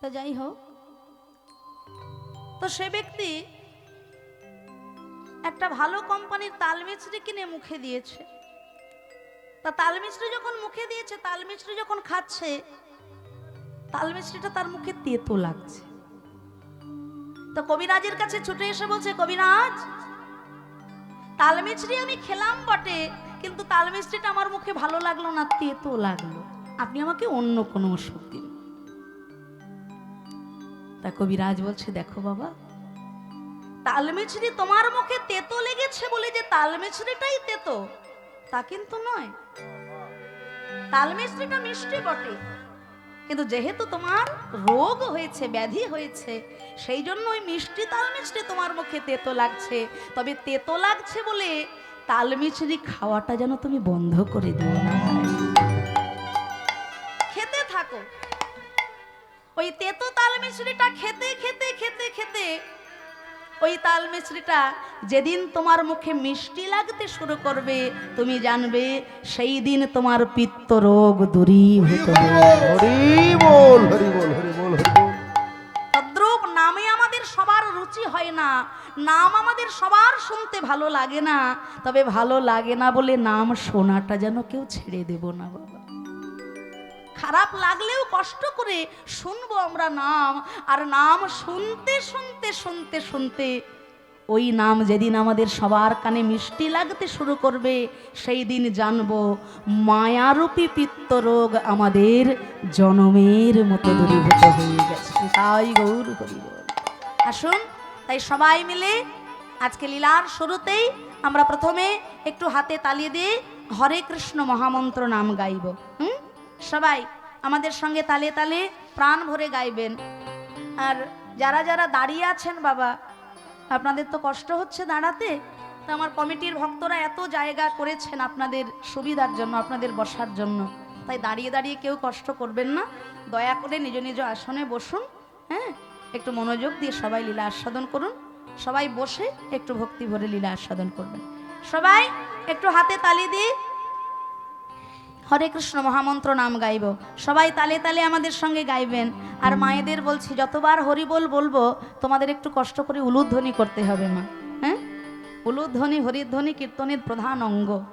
তো যাই হোক। তো সে ব্যক্তি একটা ভালো কোম্পানির তালমিছরি কিনে মুখে দিয়েছে। তা তালমিছরি যখন মুখে দিয়েছে, তালমিছরি যখন খাচ্ছে, তালমিছরিটা তার মুখে তেতো লাগছে। তো কবিরাজের কাছে ছুটে এসে বলছে, কবিরাজ, তালমিছরি আমি খেলাম বটে, কিন্তু তালমিছরিটা আমার মুখে ভালো লাগল না, তেতো লাগল। আপনি আমাকে অন্য কোনো ওষুধ দিন। তা কবিরাজ বলছে, দেখো বাবা। তালমিছরি তোমার মুখে তেতো লেগেছে বলে যে তালমিছরিটাই তেতো, তা কিন্তু নয়। তালমিছরিটা মিষ্টি বটে, কিন্তু যেহেতু তোমার রোগ হয়েছে, ব্যাধি হয়েছে, সেই জন্য ওই মিষ্টি তালমিছরি তোমার মুখে তেতো লাগছে। তবে তেতো লাগছে বলে তালমিছরি খাওয়াটা যেন তুমি বন্ধ করে দিও। না খেতে থাকো। ওই তেতো মিশ্রিটা খেতে খেতে খেতে খেতে ওই তাল মিশ্রিটা যেদিন তোমার মুখে মিষ্টি লাগতে শুরু করবে তুমি জানবে সেই দিন তোমার পিত্ত রোগ দূরীভূত তদ্রূপ নামে আমাদের সবার রুচি হয় না নাম আমাদের সবার শুনতে ভালো লাগে না তবে ভালো লাগে না বলে নাম শোনাটা যেন কেউ ছেড়ে দেব না বাবা। খারাপ লাগলেও কষ্ট করে শুনব আমরা নাম। আর নাম শুনতে শুনতে শুনতে শুনতে ওই নাম যেদিন আমাদের সবার কানে মিষ্টি লাগতে শুরু করবে, সেই দিন জানব মায়ারূপী পিত্ত রোগ আমাদের জনমের মতো দূরীভূত হয়ে গেছে। তাই গৌর আসুন, তাই সবাই মিলে আজকে লীলার শুরুতেই আমরা প্রথমে একটু হাতে তালি দিয়ে হরে কৃষ্ণ মহামন্ত্র নাম গাইব। হুম? সবাই আমাদের সঙ্গে তালে তালে প্রাণ ভরে গাইবেন। আর যারা যারা দাঁড়িয়ে আছেন বাবা, আপনাদের তো কষ্ট হচ্ছে দাঁড়াতে, তো আমার কমিটির ভক্তরা এত জায়গা করেছেন আপনাদের সুবিধার জন্য, আপনাদের বসার জন্য। তাই দাঁড়িয়ে দাঁড়িয়ে কেউ কষ্ট করবেন না। দয়া করে নিজ নিজ আসনে বসুন হ্যাঁ? একটু মনোযোগ দিয়ে সবাই লীলা আস্বাদন করুন। সবাই বসে একটু ভক্তি ভরে লীলা আস্বাদন করবেন। সবাই একটু হাতে তালি দিয়ে হরে কৃষ্ণ মহামন্ত্র নাম গাইব। সবাই তালে তালে আমাদের সঙ্গে গাইবেন। আর মায়েদের বলছি, যতবার হরিবোল বলব, তোমাদের একটু কষ্ট করে উলুধ্বনি করতে হবে মা। হ্যাঁ? উলুধ্বনি, হরিধ্বনি কীর্তনের প্রধান অঙ্গ।